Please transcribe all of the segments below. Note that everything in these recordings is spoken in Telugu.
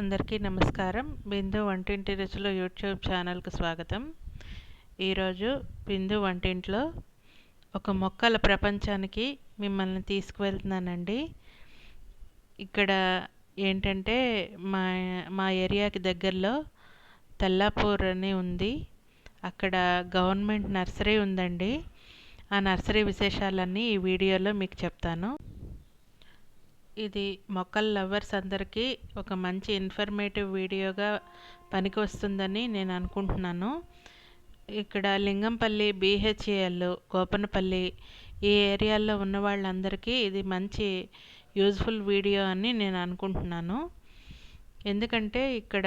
అందరికీ నమస్కారం. బిందు వంటింటి రుచులు యూట్యూబ్ ఛానల్కు స్వాగతం. ఈరోజు బిందు వంటింట్లో ఒక మొక్కల ప్రపంచానికి మిమ్మల్ని తీసుకువెళ్తున్నానండి. ఇక్కడ ఏంటంటే మా మా ఏరియాకి దగ్గరలో తెల్లాపూర్ అని ఉంది. అక్కడ గవర్నమెంట్ నర్సరీ ఉందండి. ఆ నర్సరీ విశేషాలన్నీ ఈ వీడియోలో మీకు చెప్తాను. ఇది మొక్కల లవర్స్ అందరికీ ఒక మంచి ఇన్ఫర్మేటివ్ వీడియోగా పనికి వస్తుందని నేను అనుకుంటున్నాను. ఇక్కడ లింగంపల్లి బీహెచ్ఏఎల్ గోపనపల్లి ఈ ఏరియాల్లో ఉన్న వాళ్ళందరికీ ఇది మంచి యూజ్ఫుల్ వీడియో అని నేను అనుకుంటున్నాను. ఎందుకంటే ఇక్కడ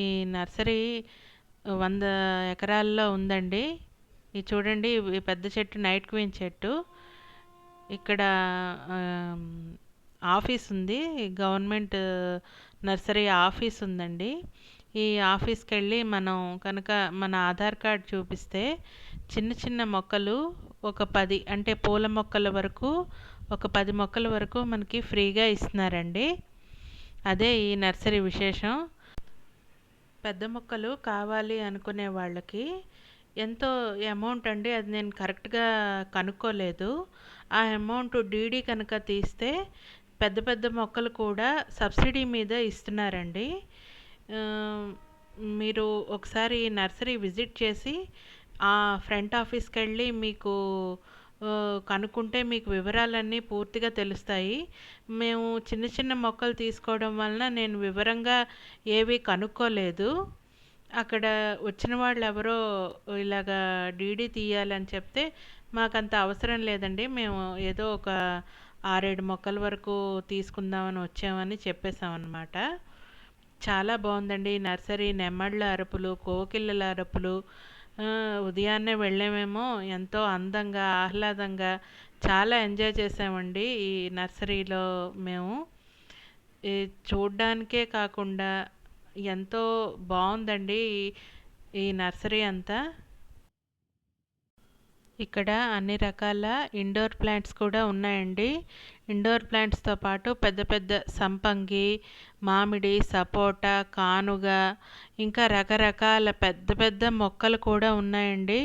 ఈ నర్సరీ వంద ఎకరాల్లో ఉందండి. ఇది చూడండి పెద్ద చెట్టు నైట్ క్వీన్ చెట్టు. ఇక్కడ ఆఫీస్ ఉంది. గవర్నమెంట్ నర్సరీ ఆఫీస్ ఉందండి. ఈ ఆఫీస్కి వెళ్ళి మనం కనుక మన ఆధార్ కార్డ్ చూపిస్తే చిన్న చిన్న మొక్కలు ఒక పది అంటే పూల మొక్కల వరకు ఒక పది మొక్కల వరకు మనకి ఫ్రీగా ఇస్తున్నారండి. అదే ఈ నర్సరీ విశేషం. పెద్ద మొక్కలు కావాలి అనుకునే వాళ్ళకి ఎంతో అమౌంట్ అండి అది నేను కరెక్ట్గా కనుక్కోలేదు. ఆ అమౌంట్ డీడీ కనుక తీస్తే పెద్ద పెద్ద మొక్కలు కూడా సబ్సిడీ మీద ఇస్తున్నారండి. మీరు ఒకసారి నర్సరీ విజిట్ చేసి ఆ ఫ్రంట్ ఆఫీస్కి వెళ్ళి మీకు కనుక్కుంటే మీకు వివరాలన్నీ పూర్తిగా తెలుస్తాయి. మేము చిన్న చిన్న మొక్కలు తీసుకోవడం వలన నేను వివరంగా ఏవి కనుక్కోలేదు. అక్కడ వచ్చిన వాళ్ళు ఎవరో ఇలాగా డీడీ తీయాలని చెప్తే మాకంత అవసరం లేదండి. మేము ఏదో ఒక ఆరేడు మొక్కల వరకు తీసుకుందామని వచ్చామని చెప్పేసామన్నమాట చాలా బాగుందండి. నర్సరీ నెమ్మళ్ళ అరుపులు కోకిళ్ళల అరుపులు ఉదయాన్నే వెళ్ళామేమో ఎంతో అందంగా ఆహ్లాదంగా చాలా ఎంజాయ్ చేసామండి ఈ నర్సరీలో మేము. చూడ్డానికే కాకుండా ఎంతో బాగుందండి ఈ నర్సరీ అంతా. ఇక్కడ అన్ని రకాల ఇండోర్ ప్లాంట్స్ కూడా ఉన్నాయండి. ఇండోర్ ప్లాంట్స్తో పాటు పెద్ద పెద్ద సంపంగి మామిడి సపోటా కానుగ ఇంకా రకరకాల పెద్ద పెద్ద మొక్కలు కూడా ఉన్నాయండి.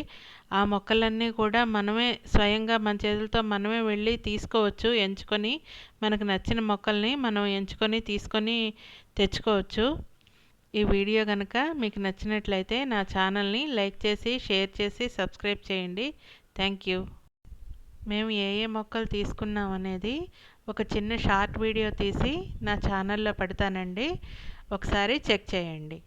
ఆ మొక్కలన్నీ కూడా మనమే స్వయంగా మన చేతులతో మనమే వెళ్ళి తీసుకోవచ్చు ఎంచుకొని మనకు నచ్చిన మొక్కల్ని మనం ఎంచుకొని తీసుకొని తెచ్చుకోవచ్చు. ఈ వీడియో కనుక మీకు నచ్చినట్లయితే నా ఛానల్ని లైక్ చేసి షేర్ చేసి సబ్స్క్రైబ్ చేయండి. Thank you. మేము ఏ ఏ మొక్కలు తీసుకున్నాం అనేది ఒక చిన్న షార్ట్ వీడియో తీసి నా ఛానల్లో పెడతానండి. ఒకసారి చెక్ చేయండి.